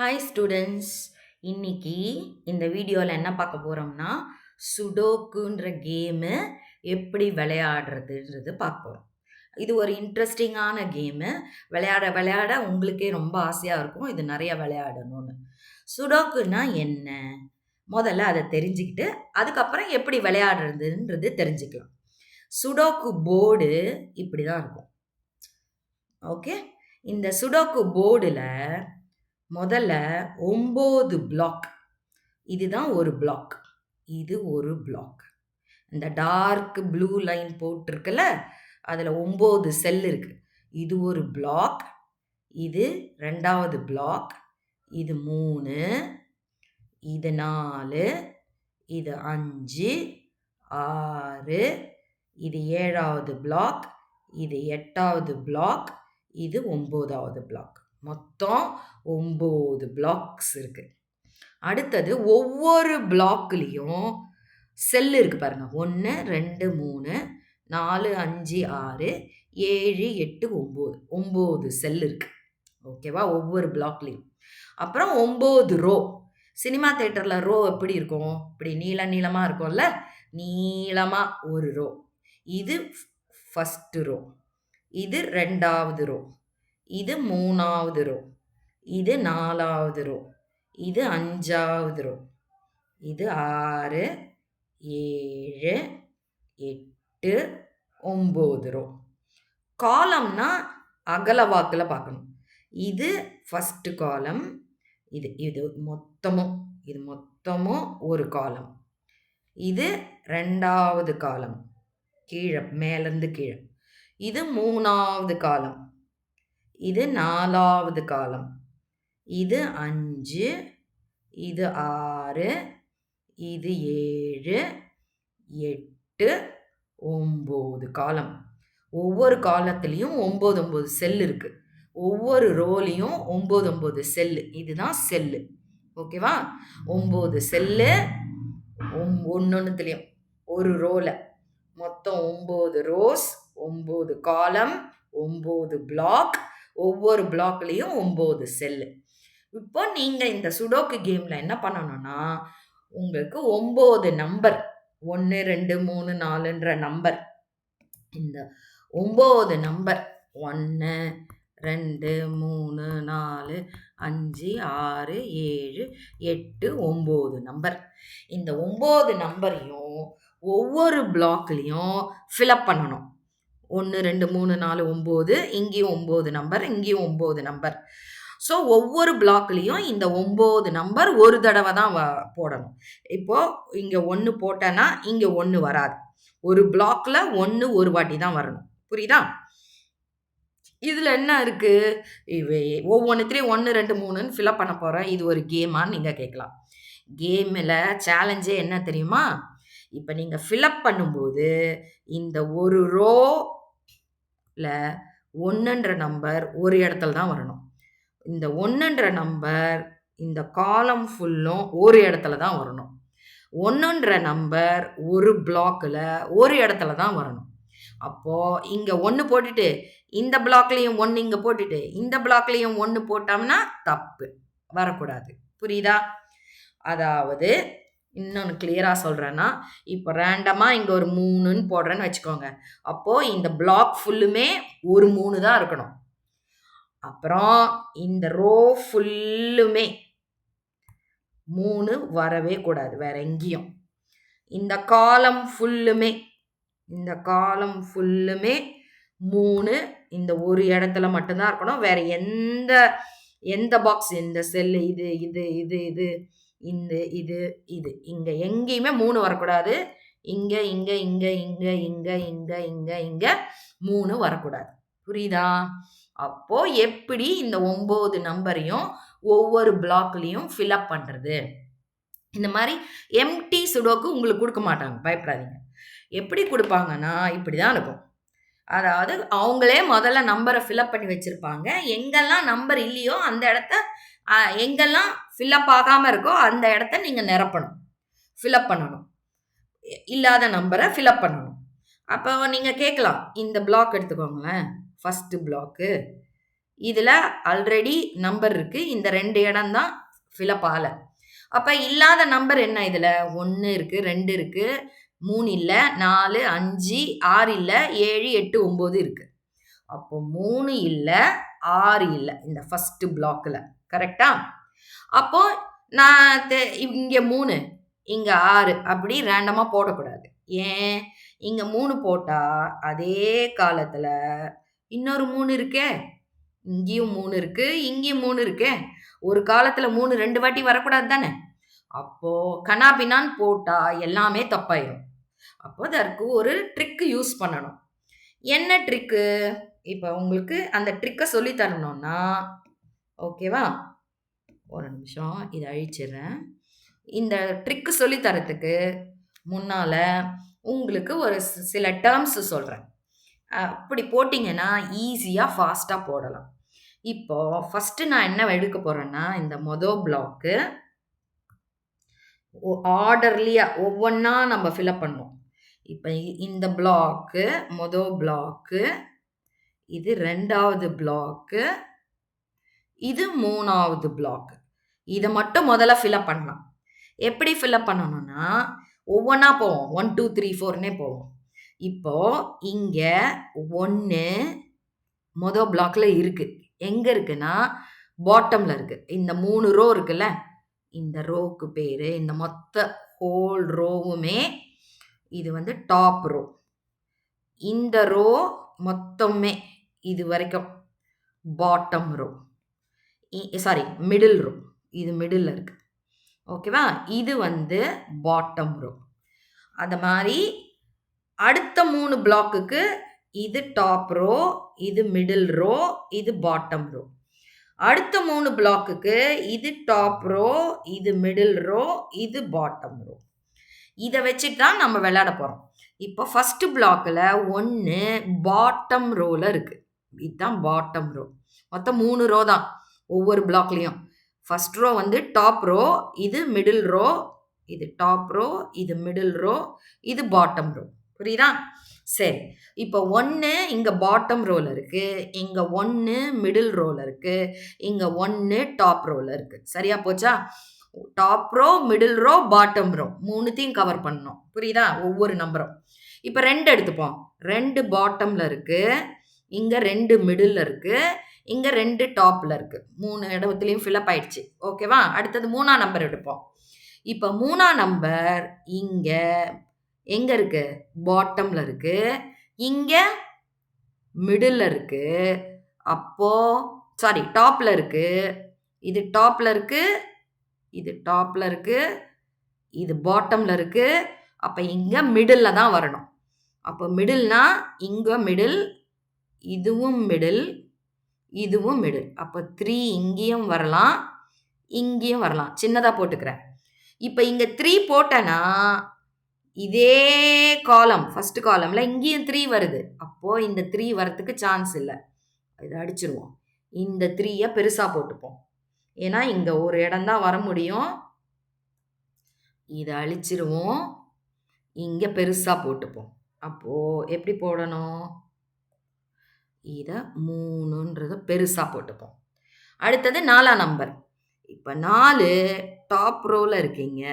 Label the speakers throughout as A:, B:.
A: Hi students இன்னைக்கு இந்த வீடியோவில் என்ன பார்க்க போகிறோம்னா சுடோக்குன்ற கேமு எப்படி விளையாடுறதுன்றது பார்ப்போம் இது ஒரு இன்ட்ரெஸ்டிங்கான கேமு விளையாட விளையாட உங்களுக்கே ரொம்ப ஆசையாக இருக்கும் இது நிறைய விளையாடணும்னு. சுடோக்குன்னா என்ன? முதல்ல அதை தெரிஞ்சுக்கிட்டு அதுக்கப்புறம் எப்படி விளையாடுறதுன்றது தெரிஞ்சுக்கலாம். சுடோக்கு போர்டு இப்படி தான் இருக்கும். ஓகே இந்த சுடோக்கு போர்டில் முதல்ல ஒம்பது பிளாக் இதுதான் ஒரு பிளாக் இது ஒரு பிளாக் இந்த டார்க் ப்ளூ லைன் போட்டிருக்குல்ல அதில் ஒம்பது செல் இருக்குது இது ஒரு பிளாக் இது ரெண்டாவது பிளாக் இது மூணு. இது நாலு. இது அஞ்சு. ஆறு. இது ஏழாவது பிளாக் இது எட்டாவது பிளாக் இது ஒம்போதாவது பிளாக் மொத்தம் ஒம்பது பிளாக்ஸ் இருக்குது அடுத்தது ஒவ்வொரு பிளாக்லேயும் செல் இருக்குது பாருங்கள் ஒன்று ரெண்டு மூணு நாலு அஞ்சு ஆறு ஏழு எட்டு ஒம்பது. ஒம்பது செல் இருக்குது ஓகேவா ஒவ்வொரு பிளாக்லேயும் அப்புறம் ஒம்பது ரோ சினிமா தேட்டரில் ரோ எப்படி இருக்கும்? இப்படி நீள நீளமாக இருக்கும்ல? நீளமாக ஒரு ரோ இது ஃபஸ்ட்டு ரோ இது ரெண்டாவது ரோ இது மூணாவது ரோ. இது நாலாவது ரோ. இது அஞ்சாவது ரோ. இது ஆறு ஏழு எட்டு ஒம்பது ரோ. காலம்னா அகல வாக்கில் பார்க்கணும். இது ஃபஸ்ட்டு காலம். இது இது மொத்தமும் இது மொத்தமும் ஒரு காலம். இது ரெண்டாவது காலம். கீழே மேலேருந்து கீழே. இது மூணாவது காலம். இது நாலாவது காலம். இது அஞ்சு இது ஆறு இது ஏழு எட்டு ஒம்பது காலம். ஒவ்வொரு காலத்துலேயும் ஒம்பது ஒம்பது செல் இருக்குது ஒவ்வொரு ரோலையும் ஒம்பது ஒம்பது செல்லு இதுதான் செல்லு. ஓகேவா? ஒம்பது செல்லு ஒம் ஒன்றொன்றுத்துலேயும் ஒரு ரோலை. மொத்தம் ஒம்பது ரோஸ் ஒம்பது காலம் ஒம்பது பிளாக் ஒவ்வொரு பிளாக்லேயும் ஒம்பது செல்லு இப்போ நீங்கள் இந்த சுடோக்கு கேமில் என்ன பண்ணணும்னா உங்களுக்கு ஒம்பது நம்பர் ஒன்று ரெண்டு மூணு நாலுன்ற நம்பர் இந்த ஒம்பது நம்பர் ஒன்று ரெண்டு மூணு நாலு அஞ்சு ஆறு ஏழு எட்டு ஒம்பது நம்பர் இந்த ஒம்பது நம்பரையும் ஒவ்வொரு பிளாக்லேயும் அப் பண்ணணும். ஒன்று ரெண்டு மூணு நாலு ஒம்பது இங்கேயும் ஒம்பது நம்பர் இங்கேயும் ஒம்பது நம்பர் ஸோ ஒவ்வொரு பிளாக்லேயும் இந்த ஒம்பது நம்பர் ஒரு தடவை தான் வ போடணும். இப்போது இங்கே ஒன்று போட்டேன்னா இங்கே ஒன்று வராது. ஒரு பிளாக்கில் ஒன்று ஒரு வாட்டி தான் வரணும். புரியுதா? இதில் என்ன இருக்குது இவை ஒவ்வொன்றுத்துலேயும் ஒன்று ரெண்டு மூணுன்னு ஃபில்அப் பண்ண போகிறேன் இது ஒரு கேமான்னு நீங்கள் கேட்கலாம். கேமில் சேலஞ்சே என்ன தெரியுமா? இப்போ நீங்கள் ஃபில்அப் பண்ணும்போது இந்த ஒரு ரோ இல்லை ஒன்றுன்ற நம்பர் ஒரு இடத்துல தான் வரணும். இந்த ஒன்றுன்ற நம்பர் இந்த காலம் ஃபுல்லும் ஒரு இடத்துல தான் வரணும். ஒன்றுன்ற நம்பர் ஒரு பிளாக்கில் ஒரு இடத்துல தான் வரணும். அப்போது இங்கே ஒன்று போட்டுட்டு இந்த பிளாக்லேயும் ஒன்று இங்கே போட்டுட்டு இந்த பிளாக்லேயும் ஒன்று போட்டோம்னா தப்பு. வரக்கூடாது. புரியுதா? அதாவது இன்னொன்று கிளியராக சொல்கிறேன்னா இப்போ ரேண்டமாக இங்கே ஒரு மூணுன்னு போடுறேன்னு வச்சுக்கோங்க. அப்போது இந்த பிளாக் ஃபுல்லுமே ஒரு மூணு தான் இருக்கணும். அப்புறம் இந்த ரோ ஃபுல்லுமே மூணு வரவே கூடாது வேற எங்கேயும். இந்த காலம் ஃபுல்லுமே இந்த காலம் ஃபுல்லுமே மூணு இந்த ஒரு இடத்துல மட்டும்தான் இருக்கணும். வேற எந்த எந்த பாக்ஸ் இந்த செல்லு இது இது இது இது இந்த இது இது. இங்கே எங்கேயுமே மூணு வரக்கூடாது. இங்கே இங்கே இங்கே இங்கே இங்கே இங்கே இங்கே இங்கே மூணு வரக்கூடாது. புரியுதா? அப்போ எப்படி இந்த ஒம்பது நம்பரையும் ஒவ்வொரு பிளாக்லேயும் ஃபில்அப் பண்ணுறது இந்த மாதிரி எம்டி சுடோக்கு உங்களுக்கு கொடுக்க மாட்டாங்க. பயப்படாதீங்க. எப்படி கொடுப்பாங்கன்னா இப்படி தான் இருக்கும். அதாவது அவங்களே முதல்ல நம்பரை ஃபில்அப் பண்ணி வச்சுருப்பாங்க. எங்கெல்லாம் நம்பர் இல்லையோ அந்த இடத்த எங்கெல்லாம் ஃபில்அப் ஆகாமல் இருக்கோ அந்த இடத்த நீங்கள் நிரப்பணும். ஃபில்அப் பண்ணணும். இல்லாத நம்பரை ஃபில்அப் பண்ணணும். அப்போ நீங்கள் கேட்கலாம் இந்த பிளாக் எடுத்துக்கோங்களேன். ஃபஸ்ட்டு பிளாக்கு இதில் ஆல்ரெடி நம்பர் இருக்குது இந்த ரெண்டு இடம் தான் ஃபிலப் ஆகலை. அப்போ இல்லாத நம்பர் என்ன இதில்? ஒன்று இருக்குது ரெண்டு இருக்குது மூணு இல்லை நாலு அஞ்சு ஆறு இல்லை ஏழு எட்டு ஒம்பது இருக்குது அப்போ மூணு இல்லை ஆறு இல்லை இந்த ஃபஸ்ட்டு பிளாக்கில் கரெக்டாக அப்போ நான் இங்கே மூணு இங்கே ஆறு அப்படி ரேண்டமாக போடக்கூடாது. ஏன்? இங்கே மூணு போட்டால் அதே காலத்தில் இன்னொரு மூணு இருக்கே. இங்கேயும் மூணு இருக்குது இங்கேயும் மூணு இருக்கே. ஒரு காலத்தில் மூணு ரெண்டு வாட்டி வரக்கூடாது தானே? அப்போது கனாபினான்னு போட்டால் எல்லாமே தப்பாயிடும் அப்போ அதற்கு ஒரு ட்ரிக்கு யூஸ் பண்ணணும். என்ன ட்ரிக்கு இப்போ உங்களுக்கு அந்த ட்ரிக்கை சொல்லி தரணும்னா ஓகேவா ஒரு நிமிஷம் இதை அழிச்சிடுறேன். இந்த ட்ரிக்கு சொல்லி தரத்துக்கு முன்னால் உங்களுக்கு ஒரு சில டேர்ம்ஸ் சொல்கிறேன் அப்படி போட்டிங்கன்னா ஈஸியாக ஃபாஸ்ட்டாக போடலாம். இப்போது ஃபஸ்ட்டு நான் என்ன எடுக்க போகிறேன்னா இந்த மொதல் பிளாக்கு ஆர்டர்லியாக ஒவ்வொன்றா நம்ம ஃபில்அப் பண்ணோம் இப்போ இந்த பிளாக்கு மொதல் பிளாக்கு இது ரெண்டாவது பிளாக்கு இது மூணாவது பிளாக்கு இதை மட்டும் முதல்ல ஃபில்அப் பண்ணலாம். எப்படி ஃபில்அப் பண்ணணும்னா ஒவ்வொன்றா போவோம். ஒன் டூ த்ரீ ஃபோர்னே போவோம். இப்போ இங்கே ஒன்று மொதல் பிளாக்ல இருக்குது எங்கே இருக்குன்னா பாட்டமில் இருக்குது இந்த மூணு ரோ இருக்குல்ல? இந்த ரோவுக்கு பேர் இந்த மொத்த ஹோல் ரோவுமே இது வந்து டாப் ரோ இந்த ரோ மொத்தமே இது வரைக்கும் bottom row sorry middle row இது மிடில் இருக்கு. ஓகேவா இது வந்து பாட்டம் ரோ அந்த மாதிரி அடுத்த மூணு பிளாக்குக்கு இது டாப் ரோ இது மிடில் ரோ இது பாட்டம் ரோ அடுத்த மூணு பிளாக்குக்கு இது டாப் ரோ இது மிடில் ரோ இது பாட்டம் ரோ இதை வச்சுட்டு தான் நம்ம விளையாட போகிறோம் இப்போ ஃபஸ்ட்டு பிளாக்கில் ஒன்று பாட்டம் ரோவில் இருக்குது இதுதான் பாட்டம் ரோ மொத்தம் மூணு ரோ தான். ஒவ்வொரு பிளாக்லேயும் ஃபஸ்ட் ரோ வந்து டாப் ரோ இது மிடில் ரோ இது டாப் ரோ இது மிடில் ரோ இது பாட்டம் ரோ புரியுதா? சரி. இப்போ ஒன்று இங்கே பாட்டம் ரோல் இருக்குது இங்கே ஒன்று மிடில் ரோல் இருக்குது இங்கே ஒன்று டாப் ரோல் இருக்குது சரியா போச்சா? Top row middle row bottom row மூணுத்தையும் கவர் பண்ணணும். புரியுதா? ஒவ்வொரு நம்பரும் இப்போ ரெண்டு எடுத்துப்போம். ரெண்டு பாட்டமில் இருக்குது இங்கே ரெண்டு மிடில் இருக்குது இங்கே ரெண்டு டாப்பில் இருக்குது மூணு இடத்துலையும் ஃபில்அப் ஆயிடுச்சு. ஓகேவா அடுத்தது மூணாம் நம்பர் எடுப்போம். இப்போ மூணாம் நம்பர் இங்கே எங்கே இருக்குது பாட்டமில் இருக்குது இங்கே மிடில் இருக்குது அப்போது சாரி டாப்பில் இருக்குது இது டாப்பில் இருக்குது இது டாப்பில் இருக்குது இது பாட்டமில் இருக்குது அப்போ இங்கே மிடில் தான் வரணும். அப்போ மிடில்னா இங்கே மிடில் இதுவும் மிடில் இதுவும் மிடில் அப்போ த்ரீ இங்கேயும் வரலாம் இங்கேயும் வரலாம். சின்னதாக போட்டுக்கிறேன். இப்போ இங்கே த்ரீ போட்டேன்னா இதே காலம் ஃபஸ்ட்டு காலமில் இங்கேயும் த்ரீ வருது. அப்போது இந்த த்ரீ வரத்துக்கு சான்ஸ் இல்லை. இதை அடிச்சிருவோம். இந்த த்ரீயை பெருசாக போட்டுப்போம். ஏன்னா இங்கே ஒரு இடம்தான் வர முடியும். இதை அழிச்சிருவோம். இங்கே பெருசாக போட்டுப்போம். அப்போது எப்படி போடணும்? இதை மூணுன்றத பெருசாக போட்டுப்போம். அடுத்தது நாலாம் நம்பர். இப்போ நாலு டாப் ரோவில் இருக்கீங்க.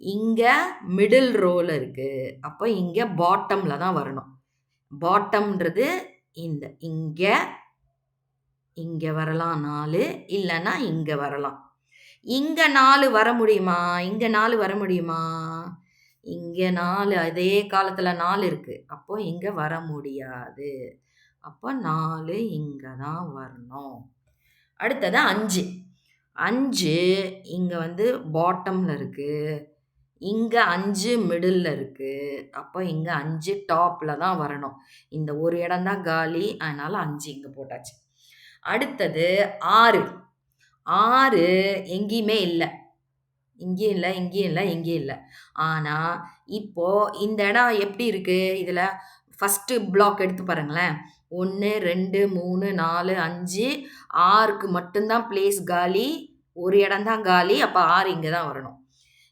A: இங்கே மிடில் ரோவில் இருக்குது அப்போ இங்கே பாட்டமில் தான் வரணும். பாட்டம்ன்றது இந்த இங்கே இங்கே வரலாம் நாலு இல்லைன்னா இங்கே வரலாம். இங்கே நாலு வர முடியுமா? இங்கே நாலு வர முடியுமா? இங்கே நாலு அதே காலத்தில் நாலு இருக்குது அப்போது இங்கே வர முடியாது. அப்போ நாலு இங்கே தான் வரணும். அடுத்தது அஞ்சு. அஞ்சு இங்கே வந்து பாட்டமில் இருக்குது இங்கே அஞ்சு மிடில் இருக்குது அப்போ இங்கே அஞ்சு டாப்பில் தான் வரணும். இந்த ஒரு இடம் தான் காலி. அதனால் அஞ்சு இங்கே போட்டாச்சு. அடுத்தது ஆறு. ஆறு எங்கேயுமே இல்லை. இங்கேயும் இல்லை இங்கேயும் இல்லை இங்கேயும் இல்லை. ஆனால் இப்போது இந்த இடம் எப்படி இருக்குது இதில் ஃபஸ்ட்டு பிளாக் எடுத்து பாருங்களேன். ஒன்று ரெண்டு மூணு நாலு அஞ்சு. ஆறுக்கு மட்டும்தான் பிளேஸ் காலி. ஒரு இடம்தான் காலி. அப்போ ஆறு இங்கே தான் வரணும்.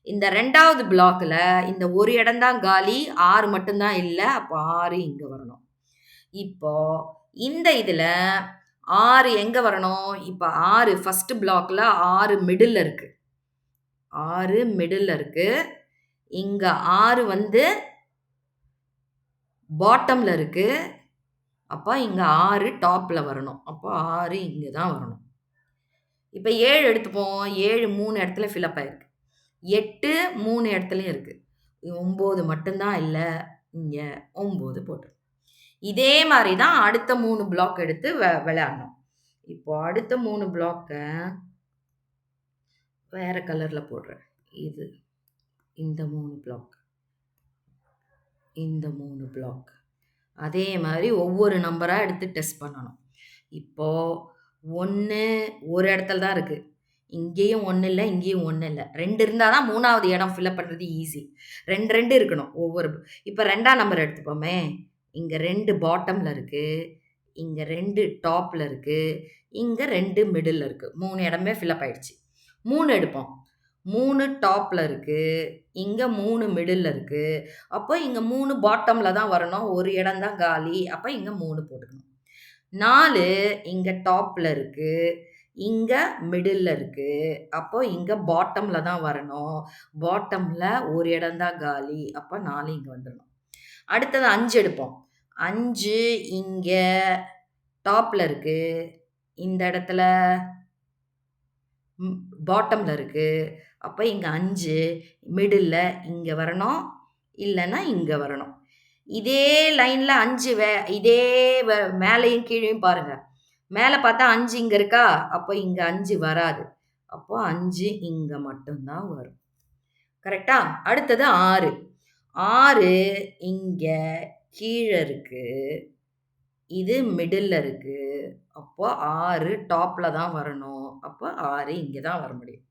A: இந்த ரெண்டாவது பிளாக்கில் இந்த ஒரு இடம்தான் காலி. ஆறு மட்டும்தான் இல்லை. அப்போ ஆறு இங்கே வரணும். இப்போ இந்த இதில் ஆறு எங்கே வரணும்? இப்போ ஆறு ஃபஸ்ட்டு பிளாக்கில் ஆறு மிடில் இருக்குது ஆறு மிடில்ல இருக்குது இங்கே ஆறு வந்து பாட்டமில் இருக்குது அப்போ இங்கே ஆறு டாப்பில் வரணும். அப்போ ஆறு இங்கே தான் வரணும். இப்போ ஏழு எடுத்துப்போம். 7 3 இடத்துல ஃபில்அப் ஆயிருக்கு. எட்டு மூணு இடத்துலையும் இருக்குது ஒம்பது மட்டும்தான் இல்லை இங்கே ஒம்பது போட்டு இதே மாதிரி தான் அடுத்த மூணு பிளாக் எடுத்து வெ விளையாடணும். இப்போ அடுத்த மூணு பிளாக்கை வேறு கலரில் போடுறேன். இது. இந்த மூணு பிளாக். இந்த மூணு பிளாக். அதே மாதிரி ஒவ்வொரு நம்பராக எடுத்து டெஸ்ட் பண்ணணும். இப்போது ஒன்று ஒரு இடத்துல தான் இருக்குது இங்கேயும் ஒன்றும் இல்லை இங்கேயும் ஒன்றும் இல்லை ரெண்டு இருந்தால் தான் மூணாவது இடம் ஃபில்லப் பண்ணுறது ஈஸி. 2, 2 இருக்கணும். ஒவ்வொரு இப்போ ரெண்டாம் நம்பர் எடுத்துப்போமே. இங்கே ரெண்டு பாட்டமில் இருக்குது இங்கே ரெண்டு டாப்பில் இருக்குது இங்கே ரெண்டு மிடில் இருக்குது மூணு இடமே ஃபில்அப் ஆயிடுச்சு. 3 எடுப்போம். 3 டாப்ல இருக்கு. இங்க 3 மிடில்ல இருக்கு. அப்போ இங்க 3 பாட்டம்ல தான் வரணும். ஒரு இடம் தான் காலி. அப்ப இங்க 3 போட்டுக்கணும். 4 இங்க டாப்ல இருக்கு. இங்க மிடில்ல இருக்கு. அப்போ இங்க பாட்டம்ல தான் வரணும். பாட்டம்ல ஒரு இடம் தான் காலி. அப்ப 4 இங்க வந்துரணும். அடுத்தது 5 எடுப்போம். 5 இங்க டாப்ல இருக்கு. இந்த இடத்துல பாட்டமில் இருக்குது அப்போ இங்கே அஞ்சு மிடில் இங்கே வரணும். இல்லைன்னா இங்கே வரணும். இதே லைனில் அஞ்சு வே இதே வ கீழேயும் பாருங்கள் மேலே பார்த்தா அஞ்சு இங்கே இருக்கா? அப்போ இங்கே அஞ்சு வராது. அப்போ அஞ்சு இங்கே மட்டும்தான் வரும். கரெக்டா அடுத்தது ஆறு ஆறு இங்கே கீழே இருக்குது இது மிடில்ல இருக்கு. அப்போ 6 டாப்ல தான் வரணும். அப்போ 6 இங்க தான் வர முடியும்.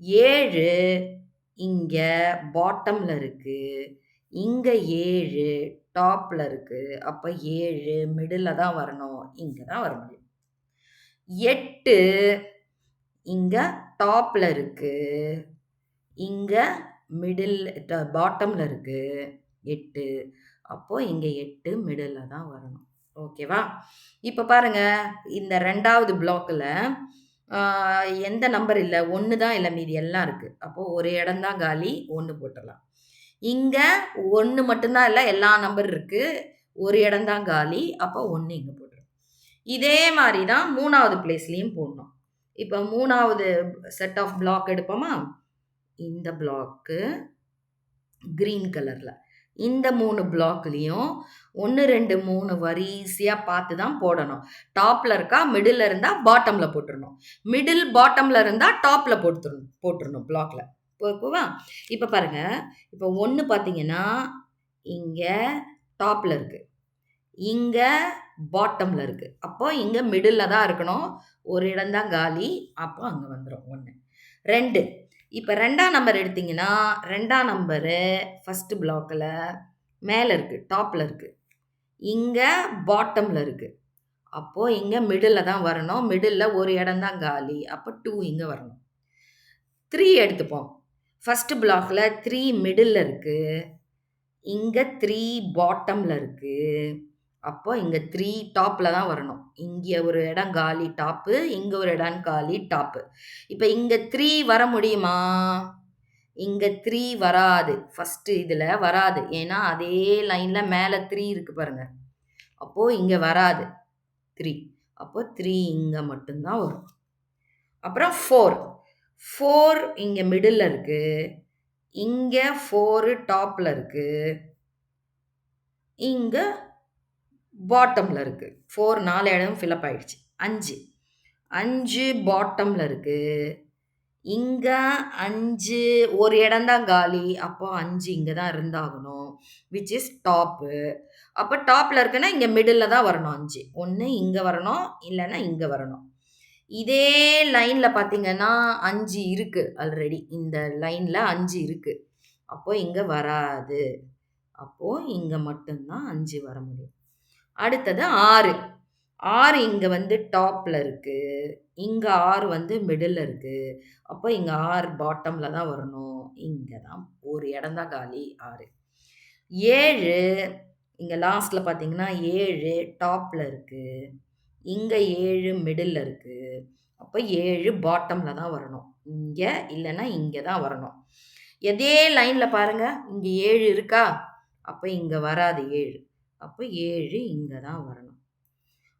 A: 7 இங்க பாட்டம்ல இருக்கு. இங்க 7 டாப்ல இருக்கு. அப்ப 7 மிடில்ல தான் வரணும். இங்க தான் வர முடியும். 8 இங்க டாப்ல இருக்கு. இங்க மிடில் ட பாட்டம்ல இருக்கு. 8 அப்போ இங்க 8 மிடில்ல தான் வரணும். ஓகேவா? இப்போ பாருங்க. இந்த ரெண்டாவது பிளாக்கில் எந்த நம்பர் இல்லை ஒன்று தான் இல்லை மீதி எல்லாம் இருக்குது அப்போது ஒரு இடம் தான் காலி. ஒன்று போட்டுடலாம் இங்கே ஒன்று மட்டும்தான் இல்லை எல்லா நம்பர் இருக்குது ஒரு இடம் தான் காலி. அப்ப 1 இங்க போட்டுறணும். இதே மாதிரி தான் மூணாவது பிளேஸ்லேயும் போடணும். இப்போ மூணாவது செட் ஆஃப் பிளாக் எடுப்போமா? இந்த பிளாக்கு க்ரீன் கலரில் இந்த மூணு பிளாக்லேயும் ஒன்று ரெண்டு மூணு வரிசையாக பார்த்து தான் போடணும். டாப்பில் இருக்கா? மிடில் இருந்தால் பாட்டமில் போட்டுடணும் மிடில் பாட்டமில் இருந்தால் டாப்பில் போட்டுருணும் போட்டுருணும் பிளாக்ல. ஓகேவா? இப்போ பாருங்கள் இப்போ ஒன்று பார்த்தீங்கன்னா, இங்கே டாப்பில் இருக்குது இங்கே பாட்டமில் இருக்குது அப்போ இங்கே மிடில்ல தான் இருக்கணும். ஒரு இடம்தான் காலி. அப்போ அங்கே வந்துடும் ஒன்று ரெண்டு இப்போ ரெண்டாம் நம்பர் எடுத்தீங்கன்னா, ரெண்டாம் நம்பரு ஃபஸ்ட்டு பிளாக்கில் மேலே இருக்குது டாப்பில் இருக்குது இங்கே பாட்டமில் இருக்குது அப்போது இங்கே மிடில்ல தான் வரணும். மிடிலில் ஒரு இடம் தான் காலி. அப்போ டூ இங்கே வரணும். த்ரீ எடுத்துப்போம். ஃபஸ்ட்டு பிளாக்கில் த்ரீ மிடில் இருக்குது இங்கே த்ரீ பாட்டமில் இருக்குது அப்போ இங்கே த்ரீ டாப்பில் தான் வரணும். இங்கே ஒரு இடம் காலி டாப்பு. இங்கே ஒரு இடம் காலி டாப்பு. இப்போ இங்கே த்ரீ வர முடியுமா? இங்கே த்ரீ வராது. ஃபஸ்ட்டு இதில் வராது. ஏன்னா, அதே லைனில் மேலே த்ரீ இருக்குது பாருங்கள் அப்போது இங்கே வராது. த்ரீ அப்போ த்ரீ இங்கே மட்டும்தான் வரும். அப்புறம் ஃபோர் ஃபோர் இங்கே மிடில் இருக்குது இங்கே ஃபோரு டாப்பில் இருக்குது இங்கே பாட்டமில் இருக்குது ஃபோர் நாலு இடம் ஃபில் அப் ஆயிடுச்சு. 5 5 பாட்டம்ல இருக்கு. இங்க 5 ஒரு இடம் தான் காலி. அப்போ 5 இங்க தான் இருந்தாகணும். Which is top. அப்ப டாப்ல இருக்குன்னா, இங்க மிடில்ல தான் வரணும் 5. ஒண்ணு இங்க வரணும். இல்லன்னா இங்க வரணும். இதே லைன்ல பார்த்தீங்கன்னா, 5 இருக்கு ஆல்ரெடி. இந்த லைன்ல 5 இருக்கு. அப்போ இங்க வராது. அப்போ இங்க மட்டும் தான் 5 வர முடியும். அடுத்தது 6 ஆறு இங்கே வந்து டாப்பில் இருக்குது இங்கே ஆறு வந்து மிடில் இருக்குது அப்போ இங்கே ஆறு பாட்டமில் தான் வரணும். இங்கே தான் ஒரு இடம் தான் காலி ஆறு ஏழு இங்கே லாஸ்ட்டில் பார்த்தீங்கன்னா, ஏழு டாப்பில் இருக்குது இங்கே ஏழு மிடில் இருக்குது அப்போ ஏழு பாட்டமில் தான் வரணும். இங்கே இல்லைன்னா இங்கே தான் வரணும். எதே லைனில் பாருங்கள் இங்கே ஏழு இருக்கா? அப்போ இங்கே வராது ஏழு அப்போ ஏழு இங்கே தான் வரணும்.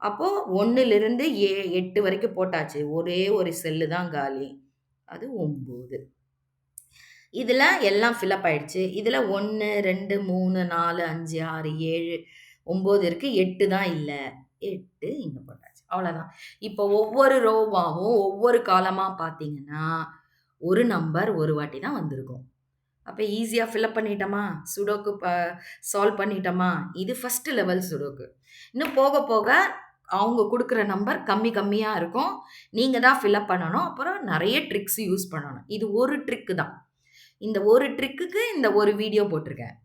A: அப்போது ஒன்றுலேருந்து ஏ எட்டு வரைக்கும் போட்டாச்சு. ஒரே ஒரு செல்லு தான் காலி. அது ஒம்பது இதில் எல்லாம் ஃபில்அப் ஆயிடுச்சு. இதில் ஒன்று ரெண்டு மூணு நாலு அஞ்சு ஆறு ஏழு ஒம்பது இருக்குது எட்டு தான் இல்லை எட்டு இங்கே போட்டாச்சு. அவ்வளோதான் இப்போ ஒவ்வொரு ரோவாகவும் ஒவ்வொரு காலமாக பார்த்தீங்கன்னா, ஒரு நம்பர் ஒரு வாட்டி தான் வந்திருக்கும். அப்போ ஈஸியாக ஃபில்அப் பண்ணிட்டோமா? சுடோக்கு ப சால்வ் பண்ணிட்டோமா? இது ஃபஸ்ட்டு லெவல் சுடோக்கு. இன்னும் போக போக அவங்க கொடுக்குற நம்பர் கம்மி கம்மியாக இருக்கும். நீங்கள் தான் ஃபில்அப் பண்ணணும். அப்புறம் நிறைய ட்ரிக்ஸ் யூஸ் பண்ணணும். இது ஒரு ட்ரிக்கு தான். இந்த ஒரு ட்ரிக்குக்கு இந்த ஒரு வீடியோ போட்டிருக்கேன்.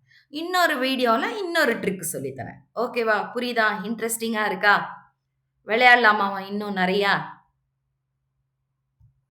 A: இன்னொரு வீடியோவில் இன்னொரு ட்ரிக்கு சொல்லித்தரேன் ஓகேவா? புரியுதா? இன்ட்ரெஸ்டிங்காக இருக்கா? விளையாடலாமாவா இன்னும் நிறையா